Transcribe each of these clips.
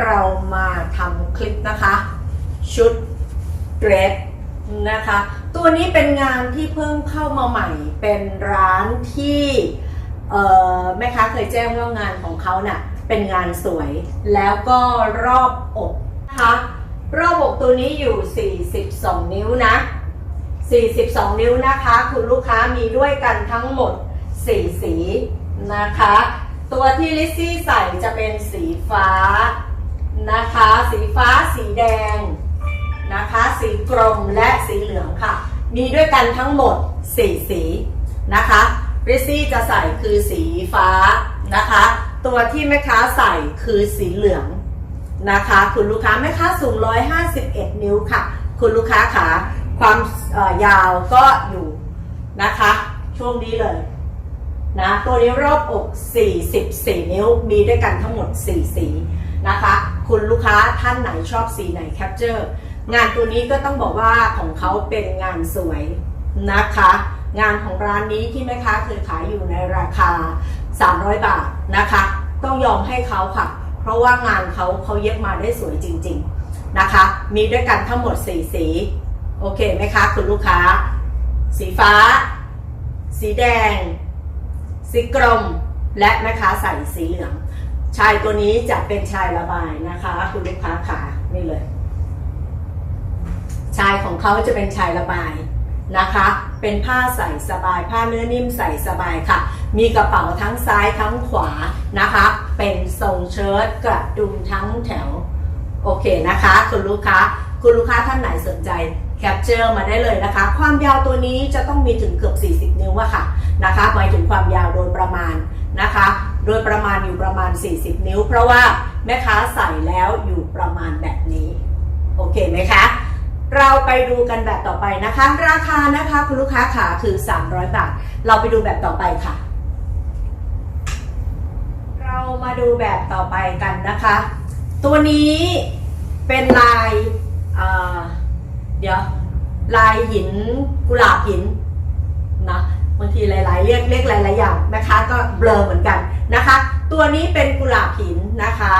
เรามาทำคลิปนะคะ ชุดเดรสนะคะ ตัวนี้เป็นงานที่เพิ่งเข้ามาใหม่ เป็นร้านที่แม่ค้าเคยแจ้งว่างานของเขาน่ะเป็นงานสวยแล้วก็รอบอกนะคะรอบอกตัวนี้อยู่ 42 นิ้วนะ 42 นิ้วนะคะ คุณลูกค้ามีด้วยกันทั้งหมด 4 สีนะคะ ตัวที่ลิซซี่ใส่จะเป็นสีฟ้า นะคะ สีฟ้าสีแดงนะคะ สีกรมและสีเหลืองค่ะ มีด้วยกันทั้งหมด 4 สีนะคะลิซี่จะใส่คือสีฟ้านะคะ ตัวที่แม่ค้าใส่คือสีเหลืองนะคะ คุณลูกค้าแม่ค้าสูง 151 นิ้วค่ะ คุณลูกค้าขาความยาวก็อยู่นะคะ ช่วงนี้เลยนะตัวนี้รอบอก 44 นิ้ว มีด้วยกันทั้งหมด 4 สีนะคะ คุณลูกค้าท่านไหนชอบสีไหนแคปเจอร์งานตัวนี้ก็ต้องบอกว่าของเขาเป็นงานสวยนะคะ งานของร้านนี้ที่แม่ค้าเคยขายอยู่ในราคา 300 บาทนะคะ ต้องยอมให้เขาค่ะ เพราะว่างานเขาเขาเย็บมาได้สวยจริง ๆนะคะ มีด้วยกันทั้งหมด4สี โอเคไหมคะคุณลูกค้า สีฟ้า สีแดง สีกรมและแม่ค้าใส่สีเหลือง ชายตัวนี้จะเป็นชายระบายนะคะ คุณลูกค้าขานี่เลย ชายของเขาจะเป็นชายระบายนะคะ เป็นผ้าใส่สบาย ผ้าเนื้อนิ่มใส่สบายค่ะ มีกระเป๋าทั้งซ้ายทั้งขวานะคะ เป็นทรงเชิ้ตกระดุมทั้งแถว โอเคนะคะ คุณลูกค้า คุณลูกค้าท่านไหนสนใจแคปเจอร์มาได้เลยนะคะ ความยาวตัวนี้จะต้องมีถึงเกือบ 40 นิ้วอะค่ะนะคะ หมายถึงความยาวโดยประมาณนะคะ โดยประมาณอยู่ประมาณ 40 นิ้ว เพราะว่าแม่ค้าใส่แล้วอยู่ประมาณแบบนี้ โอเคไหมคะ เราไปดูกันแบบต่อไปนะคะ ราคานะคะคุณลูกค้าขาคือ 300 บาท เราไปดูแบบต่อไปค่ะ เรามาดูแบบต่อไปกันนะคะ ตัวนี้เป็นลายเอ่อเดี๋ยวลายหินกุหลาบหินนะบางทีหลาย ๆ เรียกเรียกหลาย ๆ อย่างนะคะก็เบลอเหมือนกัน นะคะ ตัวนี้เป็นกุหลาบหินนะคะ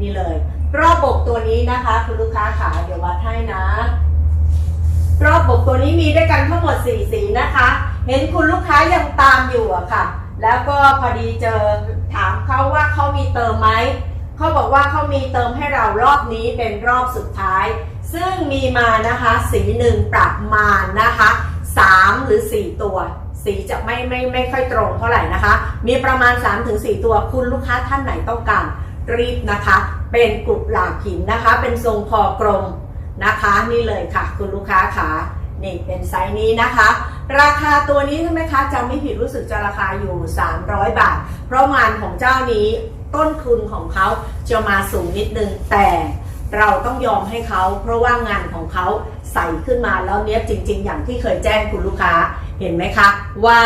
นี่เลย รอบอกตัวนี้นะคะ คุณลูกค้าขาเดี๋ยววัดให้นะ รอบอกตัวนี้มีด้วยกันทั้งหมด4สีนะคะ เห็นคุณลูกค้ายังตามอยู่อะค่ะ แล้วก็พอดีเจอถามเขาว่าเขามีเติมไหมเขาบอกว่าเขามีเติมให้เรารอบนี้เป็นรอบสุดท้าย ซึ่งมีมานะคะ สีหนึ่งประมาณนะคะ 3 หรือ 4 ตัว สีจะไม่ไม่ไม่ค่อยตรงเท่าไหร่นะคะ มีประมาณ 3-4 ตัวคุณลูกค้าท่านไหนต้องการรีบนะคะ เป็นกลุ่มหลากหินนะคะ เป็นทรงคอกลมนะคะนี่เลยค่ะ คุณลูกค้าขานี่เป็นไซส์นี้นะคะ ราคาตัวนี้ใช่ไหมคะจำไม่ผิดรู้สึกจะราคาอยู่ 300 บาท เพราะงานของเจ้านี้ต้นทุนของเขาจะมาสูงนิดนึงแต่เราต้องยอมให้เขา เพราะว่างานของเขาใส่ขึ้นมาแล้วเนี้ยจริง ๆ อย่างที่เคยแจ้งคุณลูกค้า เห็นไหมคะว่า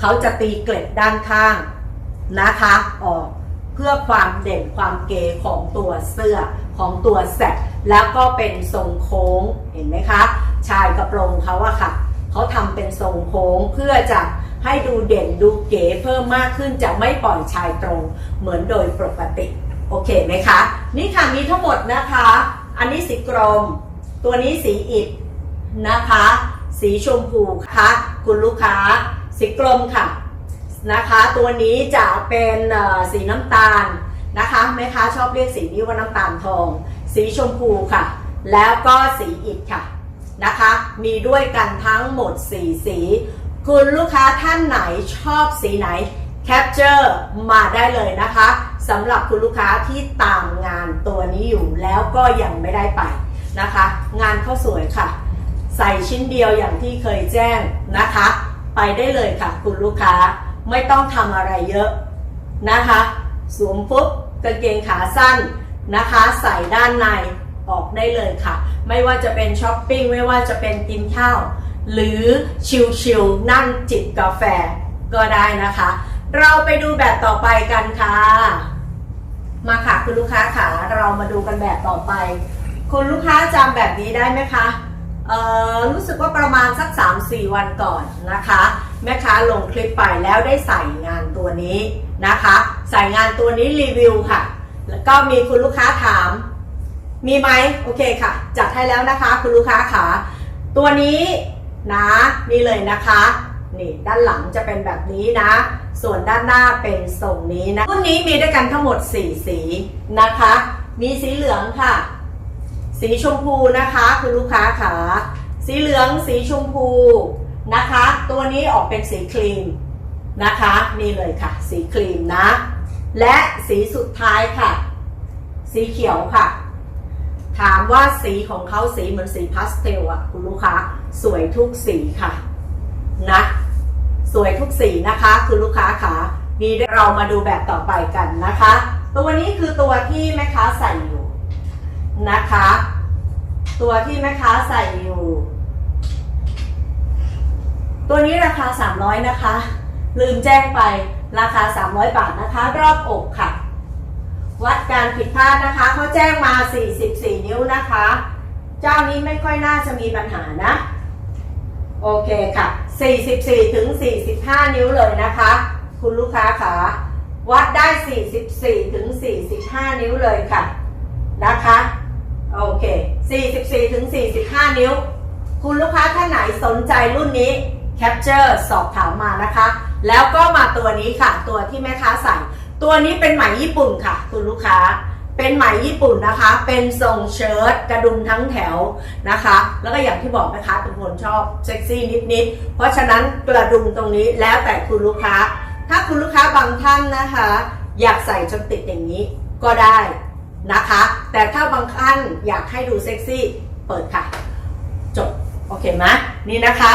เขาจะตีเกล็ดด้านข้างนะคะออกเพื่อความเด่นความเก๋ของตัวเสื้อของตัวแสกแล้วก็เป็นทรงโค้งเห็นไหมคะชายกระโปรงเขาอะค่ะเขาทำเป็นทรงโค้งเพื่อจะให้ดูเด่นดูเก๋เพิ่มมากขึ้นจะไม่ปล่อยชายตรงเหมือนโดยปกติโอเคไหมคะ นี่ค่ะมีทั้งหมดนะคะ อันนี้สีกรม ตัวนี้สีอิฐนะคะ สีชมพูค่ะ คุณลูกค้าสีกรมค่ะนะคะ ตัวนี้จะเป็นสีน้ำตาลนะคะแม่ค้าชอบเรียกสีนี้ว่าน้ำตาลทอง สีชมพูค่ะ แล้วก็สีอิฐค่ะนะคะ มีด้วยกันทั้งหมด4สี คุณลูกค้าท่านไหนชอบสีไหนแคปเจอร์มาได้เลยนะคะสำหรับคุณลูกค้าที่ตามงานตัวนี้อยู่แล้วก็ยังไม่ได้ไปนะคะ งานเข้าสวยค่ะ ใส่ชิ้นเดียวอย่างที่เคยแจ้งนะคะ ไปได้เลยค่ะคุณลูกค้าไม่ต้องทำอะไรเยอะนะคะ สวมปุ๊บกางเกงขาสั้นนะคะ ใส่ด้านในออกได้เลยค่ะ ไม่ว่าจะเป็นช้อปปิ้งไม่ว่าจะเป็นกินข้าว หรือชิลๆนั่งจิบกาแฟก็ได้นะคะ เราไปดูแบบต่อไปกันค่ะ มาค่ะคุณลูกค้าค่ะ เรามาดูกันแบบต่อไป คุณลูกค้าจำแบบนี้ได้ไหมคะ รู้สึกว่าประมาณสัก 3-4 วันก่อนนะคะ แม่ค้าลงคลิปไปแล้วได้ใส่งานตัวนี้นะคะ ใส่งานตัวนี้รีวิวค่ะ แล้วก็มีคุณลูกค้าถาม มีไหมโอเคค่ะ จัดให้แล้วนะคะคุณลูกค้าขาตัวนี้นะนี่เลยนะคะนี่ด้านหลังจะเป็นแบบนี้นะ ส่วนด้านหน้าเป็นทรงนี้นะรุ่นนี้มีด้วยกันทั้งหมด 4 สีนะคะ มีสีเหลืองค่ะ สีชมพูนะคะคุณลูกค้าขาสีเหลืองสีชมพูนะคะ ตัวนี้ออกเป็นสีครีมนะคะนี่เลยค่ะ สีครีมนะ และสีสุดท้ายค่ะ สีเขียวค่ะ ถามว่าสีของเขาสีเหมือนสีพาสเทลอะคุณลูกค้าสวยทุกสีค่ะนะสวยทุกสีนะคะคุณลูกค้าขามีเรามาดูแบบต่อไปกันนะคะ ตัวนี้คือตัวที่แม่ค้าใส่อยู่ นะคะ ตัวที่แม่ค้าใส่อยู่ ตัวนี้ราคา 300 นะคะ ลืมแจ้งไปราคา 300 บาทนะคะ รอบอกค่ะ วัดการผิดพลาดนะคะเขาแจ้งมา 44 นิ้วนะคะ เจ้านี้ไม่ค่อยน่าจะมีปัญหานะ โอเคค่ะ 44 ถึง 45 นิ้วเลยนะคะ คุณลูกค้าขาวัดได้ 44 ถึง 45 นิ้วเลยค่ะ นะคะ โอเค 44ถึง45 นิ้ว คุณลูกค้าท่านไหนสนใจรุ่นนี้แคปเจอร์สอบถามมานะคะ แล้วก็มาตัวนี้ค่ะ ตัวที่แม่ค้าใส่ ตัวนี้เป็นไหมญี่ปุ่นค่ะ คุณลูกค้าเป็นไหมญี่ปุ่นนะคะ เป็นทรงเชิ้ตกระดุมทั้งแถวนะคะ แล้วก็อย่างที่บอกนะคะทุกคนชอบเซ็กซี่นิดๆ เพราะฉะนั้นกระดุมตรงนี้แล้วแต่คุณลูกค้า ถ้าคุณลูกค้าบางท่านนะคะ อยากใส่จนติดอย่างนี้ก็ได้ นะคะ แต่ถ้าบางท่านอยากให้ดูเซ็กซี่เปิดค่ะ จบ โอเคไหมนี่นะคะ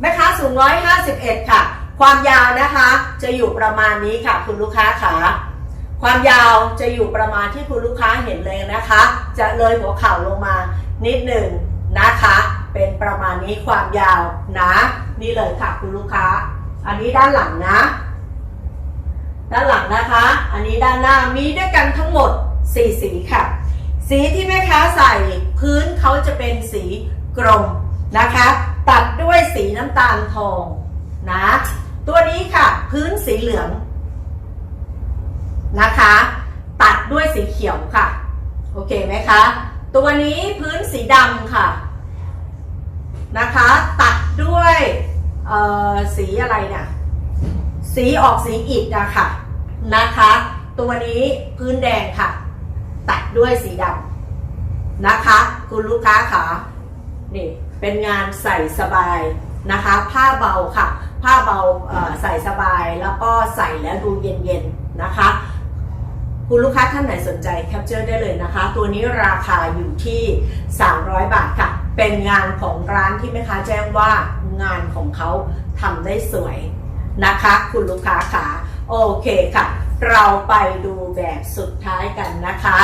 แม่ค้าสูง 151 ค่ะ ความยาวนะคะจะอยู่ประมาณนี้ค่ะ คุณลูกค้าขาความยาวจะอยู่ประมาณที่คุณลูกค้าเห็นเลยนะคะ จะเลยหัวเข่าลงมานิดหนึ่งนะคะ เป็นประมาณนี้ความยาวนะ นี่เลยค่ะคุณลูกค้า อันนี้ด้านหลังนะ ด้านหลังนะคะ อันนี้ด้านหน้ามีด้วยกันทั้งหมด 4สีค่ะ สีที่แม่ค้าใส่พื้นเขาจะเป็นสีกรมนะคะ ตัดด้วยสีน้ำตาลทองนะ ตัวนี้ค่ะ พื้นสีเหลืองนะคะ ตัดด้วยสีเขียวค่ะ โอเคไหมคะ ตัวนี้พื้นสีดำค่ะนะคะ ตัดด้วยสีอะไรเนี่ยสีออกสีอิฐอะค่ะนะคะ ตัวนี้พื้นแดงค่ะ ดด้วยสีดำนะคะ คุณลูกค้าขานี่เป็นงานใส่สบายนะคะ ผ้าเบาค่ะ ผ้าเบาเอ่อใส่สบายแล้วก็ใส่แล้วดูเย็นๆนะคะ คุณลูกค้าท่านไหนสนใจแคปเจอร์ได้เลยนะคะ ตัวนี้ราคาอยู่ที่ 300 บาทค่ะ เป็นงานของร้านที่แม่ค้าแจ้งว่างานของเขาทำได้สวยนะคะ คุณลูกค้าขาโอเคค่ะ เราไปดูแบบสุดท้ายกันนะคะ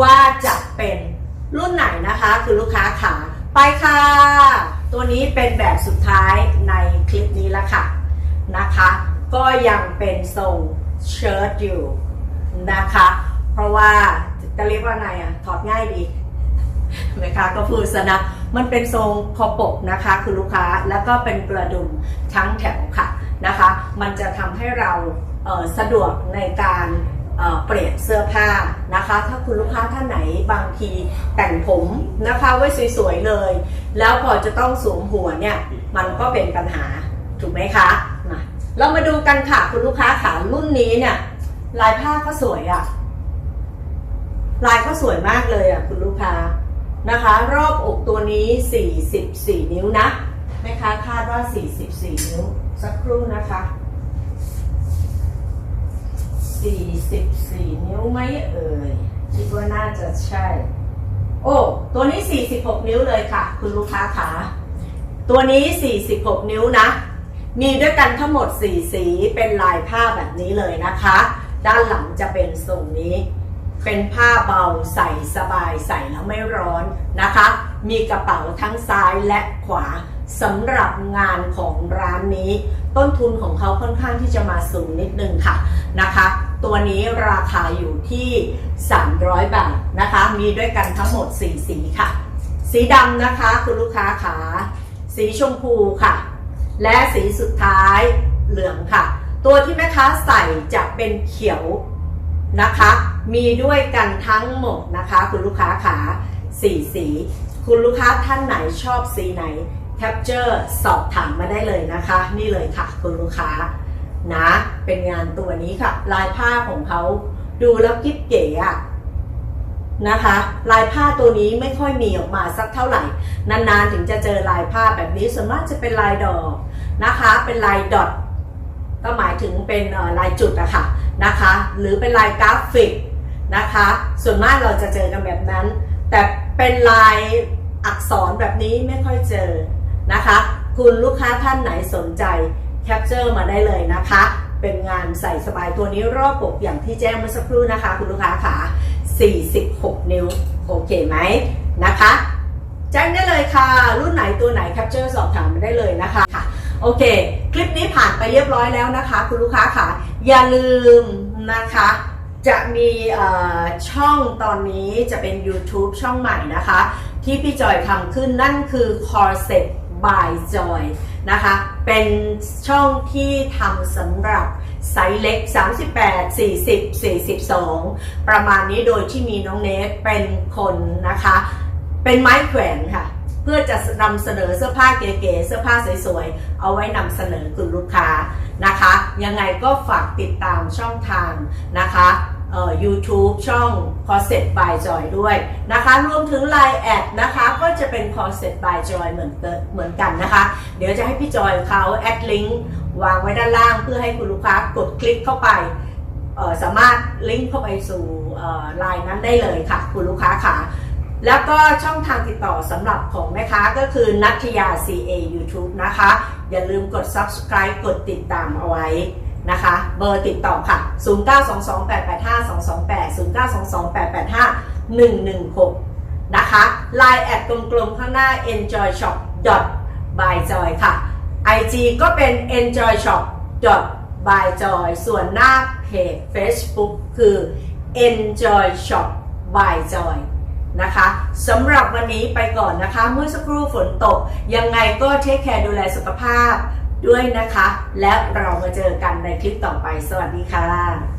ว่าจะเป็นรุ่นไหนนะคะคือลูกค้าขาไปค่ะ ตัวนี้เป็นแบบสุดท้ายในคลิปนี้ละค่ะนะคะ ก็ยังเป็นทรงเชิ้ตอยู่นะคะ เพราะว่าจะเรียกว่าไงอะถอดง่ายดีแม่ค้าก็พูดซะนะมันเป็นทรงคอปกนะคะคุณลูกค้าแล้วก็เป็นกระดุมทั้งแถวค่ะนะคะ มันจะทำให้เราเสะดวกในการ เปลี่ยนเสื้อผ้านะคะ ถ้าคุณลูกค้าท่านไหนบางทีแต่งผมนะคะไว้สวยๆเลย แล้วพอจะต้องสวมหัวเนี่ยมันก็เป็นปัญหาถูกไหมคะมาเรามาดูกันค่ะคุณลูกค้าขารุ่นนี้เนี่ยลายผ้าก็สวยอะ่ะลายก็สวยมากเลยอะ่ะคุณลูกค้านะคะ รอบอกตัวนี้ 44 นิ้วนะแม่ค้าคาดว่า 44 นิ้วสักครู่นะคะ 44 นิ้วไหมเอ่ยคิดว่าน่าจะใช่ โอ้ ตัวนี้ 46 นิ้วเลยค่ะ คุณลูกค้าขาตัวนี้ 46 นิ้วนะ มีด้วยกันทั้งหมด 4 สีเป็นลายผ้าแบบนี้เลยนะคะ ด้านหลังจะเป็นทรงนี้ เป็นผ้าเบาใส่สบายใส่แล้วไม่ร้อนนะคะ มีกระเป๋าทั้งซ้ายและขวาสำหรับงานของร้านนี้ ต้นทุนของเขาค่อนข้างที่จะมาสูงนิดนึงค่ะนะคะ ตัวนี้ราคาอยู่ที่ 300 บาทนะคะ มีด้วยกันทั้งหมด 4 สีค่ะ สีดำนะคะคุณลูกค้าขาสีชมพูค่ะ และสีสุดท้ายเหลืองค่ะ ตัวที่แม่ค้าใส่จะเป็นเขียวนะคะ มีด้วยกันทั้งหมดนะคะ คุณลูกค้าขาสี่สี คุณลูกค้าท่านไหนชอบสีไหนแคปเจอร์สอบถามมาได้เลยนะคะ นี่เลยค่ะ คุณลูกค้า นะ เป็นงานตัวนี้ค่ะ ลายผ้าของเขาดูแล้วกิ๊บเก๋อะนะคะ ลายผ้าตัวนี้ไม่ค่อยมีออกมาสักเท่าไหร่ นานๆถึงจะเจอลายผ้าแบบนี้ส่วนมากจะเป็นลายดอกนะคะ เป็นลายดอทก็หมายถึงเป็นลายจุดอะค่ะนะคะ หรือเป็นลายกราฟิกนะคะ ส่วนมากเราจะเจอกันแบบนั้น แต่เป็นลายอักษรแบบนี้ไม่ค่อยเจอนะคะ คุณลูกค้าท่านไหนสนใจ แคปเจอร์มาได้เลยนะคะ เป็นงานใส่สบายตัวนี้รอบอกอย่างที่แจ้งเมื่อสักครู่นะคะ คุณลูกค้าขา46 นิ้ว โอเคไหมนะคะแจ้งได้เลยค่ะ รุ่นไหนตัวไหนแคปเจอร์สอบถามมาได้เลยนะคะค่ะโอเค คลิปนี้ผ่านไปเรียบร้อยแล้วนะคะ คุณลูกค้าค่ะ อย่าลืมนะคะ จะมีเอ่อช่องตอนนี้จะเป็น YouTube ช่องใหม่นะคะ ที่พี่จอยทำขึ้นนั่นคือ Corset by Joy นะคะ เป็นช่องที่ทำสำหรับไซส์เล็ก 38 40 42 ประมาณนี้โดยที่มีน้องเนทเป็นคนนะคะ เป็นไม้แขวนค่ะ เพื่อจะนำเสนอเสื้อผ้าเก๋ๆเสื้อผ้าสวยๆ เอาไว้นำเสนอคุณลูกค้านะคะ ยังไงก็ฝากติดตามช่องทางนะคะ เอ่อ YouTube ช่อง c o s e t by Joy ด้วยนะคะ รวมถึง Line แอดนะคะ ก็จะเป็น c o s e t by Joy เหมือนเกิเหมือนกันนะคะ เดี๋ยวจะให้พี่จอยเขาแอดลิงก์วางไว้ด้านล่างเพื่อให้คุณลูกค้ากดคลิกเข้าไปเอ่อสามารถลิงก์เข้าไปสู่ไลน์นั้นได้เลยค่ะ คุณลูกค้าค่ะ แล้วก็ช่องทางติดต่อสำหรับของแม่ค้าก็คือนัทยา CA YouTube นะคะ อย่าลืมกด subscribe กดติดตามเอาไว้ นะคะ เบอร์ติดต่อค่ะ 0922885228 0922885116 นะคะ Line แอดกลมๆข้างหน้า enjoy shop by joy ค่ะ IG ก็เป็น enjoy shop by joy ส่วนหน้าเพจ Facebook คือ enjoy shop by joy นะคะสำหรับวันนี้ไปก่อนนะคะ เมื่อสักครู่ฝนตก ยังไงก็เทคแคร์ดูแลสุขภาพ ด้วยนะคะ และเรามาเจอกันในคลิปต่อไป สวัสดีค่ะ